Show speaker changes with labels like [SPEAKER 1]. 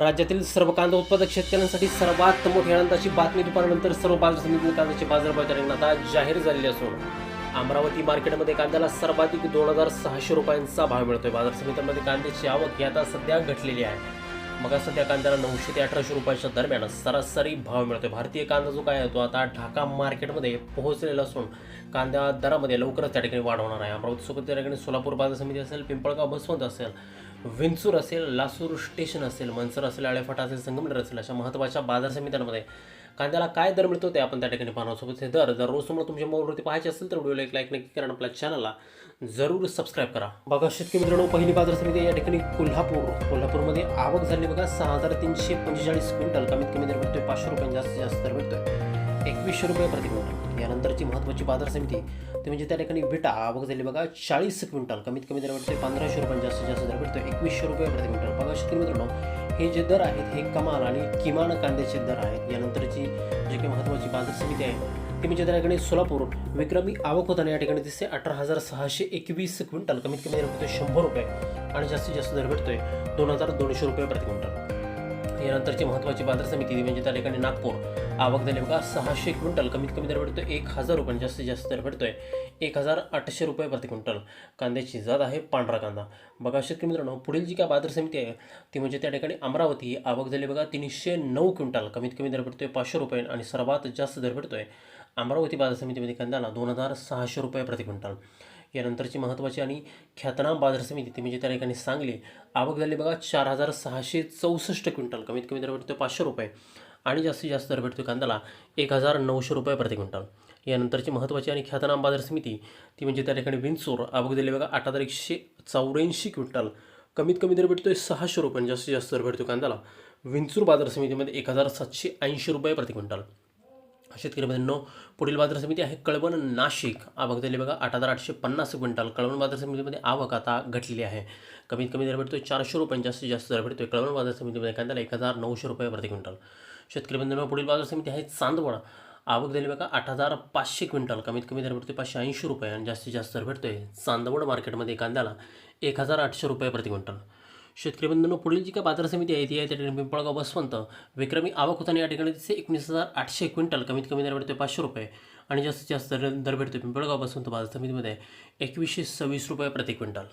[SPEAKER 1] राज्यातील सर्व कांदा उत्पादक शेतकऱ्यांसाठी सर्वात मोठी आनंदाची बातमी दुपारनंतर सर्व बाजार समितीने कांद्याचे बाजार त्यांना आता जाहीर झालेले असून अमरावती मार्केटमध्ये कांद्याला सर्वाधिक दोन हजार सहाशे रुपयांचा भाव मिळतोय. बाजार समित्यांमध्ये कांद्याची आवक ही आता सध्या घटलेली आहे. मग सध्या कांद्याला नऊशे ते अठराशे रुपयाच्या दरम्यान सरासरी भाव मिळतोय. भारतीय कांदा जो काय आहे तो आता ढाका मार्केटमध्ये पोहोचलेला असून कांद्या दरामध्ये लवकरच त्या ठिकाणी वाढ होणार आहे अमरावतीसोबत त्या ठिकाणी सोलापूर बाजार समिती असेल पिंपळगाव बसवंत असेल विंचूर असेल लासूर स्टेशन असेल मनसर असेल आळेफाटा असेल संगमनेर असेल अशा महत्त्वाच्या बाजार समित्यांमध्ये कांद्याला काय दर मिळतो ते आपण त्या ठिकाणी पाहणार सोबत हे दर जर रोज तुम्हाला तुमच्या मोबाईलवरती पाहायचे असेल तर व्हिडिओला एक लाईक नक्की करा आपल्या चॅनलला जरूर सबस्क्राईब करा. बघा शेतकरी मित्रांनो पहिली बाजार समिती या ठिकाणी कोल्हापूर कोल्हापूरमध्ये आवक झाली बघा. सहा हजार तीनशे पंचेचाळीस क्विंटल कमीत कमी दर भेटतोय. पाचशे रुपये जास्तीत जास्त दर भेटतोय. एकवीसशे रुपये प्रति क्विंटल. यानंतरची महत्त्वाची बाजार समिती ते म्हणजे त्या ठिकाणी विटा आवक झाली बघा. चाळीस क्विंटल कमीत कमी दर भेटतोय. पंधराशे रुपये जास्तीत जास्त दर भेटतोय. एकवीसशे रुपये प्रति क्विंटल. बघा शेतकरी मित्रांनो हे जे दर आहेत हे कमाल आणि किमान कांद्याचे दर आहेत. यानंतरची जी काही महत्त्वाची बाजार समिती आहे ती म्हणजे त्या ठिकाणी सोलापूर. विक्रमी आवक होताना या ठिकाणी दिसते अठरा हजार सहाशे एकवीस क्विंटल. कमीत कमी दर भेटतोय शंभर रुपये आणि जास्तीत जास्त दर भेटतोय दोन हजार दोनशे रुपये प्रति क्विंटल. यानंतरची महत्त्वाची बाजार समिती म्हणजे त्या ठिकाणी नागपूर. आवक झाली बघा सहाशे क्विंटल. कमीत कमी दर भेटतो एक हजार रुपये जास्तीत जास्त दर भेटतोय एक हजार आठशे रुपये प्रति क्विंटल. कांद्याची जात आहे पांढरा कांदा. बघा शेतकरी मित्रांनो पुढील जी काय बाजार समिती आहे ती म्हणजे त्या ठिकाणी अमरावती. आवक झाली बघा तीनशे नऊ क्विंटल. कमीत कमी दर भेटतोय पाचशे रुपये आणि सर्वात जास्त दर भेटतोय अमरावती बाजार समितीमध्ये कांद्याला दोन हजार सहाशे रुपये प्रति क्विंटल. यानंतरची महत्त्वाची आणि ख्यातनाम बाजार समिती ती म्हणजे त्या ठिकाणी सांगली आवक झाली बघा चार हजार सहाशे चौसष्ट क्विंटल. कमीत कमी दर भेटतो पाचशे रुपये आणि जास्तीत जास्त दर भेटतो कांद्याला एक हजार नऊशे रुपये प्रति क्विंटल. यानंतरची महत्त्वाची आणि ख्यातनाम बाजार समिती ती म्हणजे त्या ठिकाणी विंचूर आवक झाली बघा आठ हजार एकशे चौऱ्याऐंशी क्विंटल. कमीत कमी दर भेटतोय सहाशे रुपये आणि जास्तीत जास्त दर भेटतो कांद्याला विंचूर बाजार समितीमध्ये एक हजार सातशे ऐंशी रुपये प्रति क्विंटल. शेतकरी मित्रांनो पुढील बाजार समिती आहे कळवण नाशिक. आवक झाली बघा आठ हजार आठशे पन्नास क्विंटल. कळवण बाजार समितीमध्ये आवक आता घटलेली आहे. कमीत कमी दर भेटतोय चारशे रुपये जास्तीत जास्त दर भेटतोय. कळवण बाजार समितीमध्ये कांद्याला एक हजार नऊशे रुपये प्रति क्विंटल. शेतकरी मित्रांनो पुढील बाजार समिती आहे चांदवड. आवक झाली बघा आठ हजार पाचशे क्विंटल. कमीत कमी दर भेटतोय पाचशे ऐंशी रुपये आणि जास्तीत जास्त दर भेटतोय चांदवड मार्केटमध्ये कांद्याला एक हजार आठशे रुपये प्रति क्विंटल. शेतकरी बंधूंनो पुढील जी काय बाजार समिती आहे ती आहे त्या ठिकाणी पिंपळगाव बसवंत. विक्रमी आवक होताना या ठिकाणी तिथे एकोणीस हजार आठशे क्विंटल कमीत कमी दर भेटतो पाचशे रुपये. आणि जास्तीत जास्त दर दर भेटतो पिंपळगाव बसवंत बाजार समितीमध्ये एकवीसशे सव्वीस रुपये प्रति क्विंटल.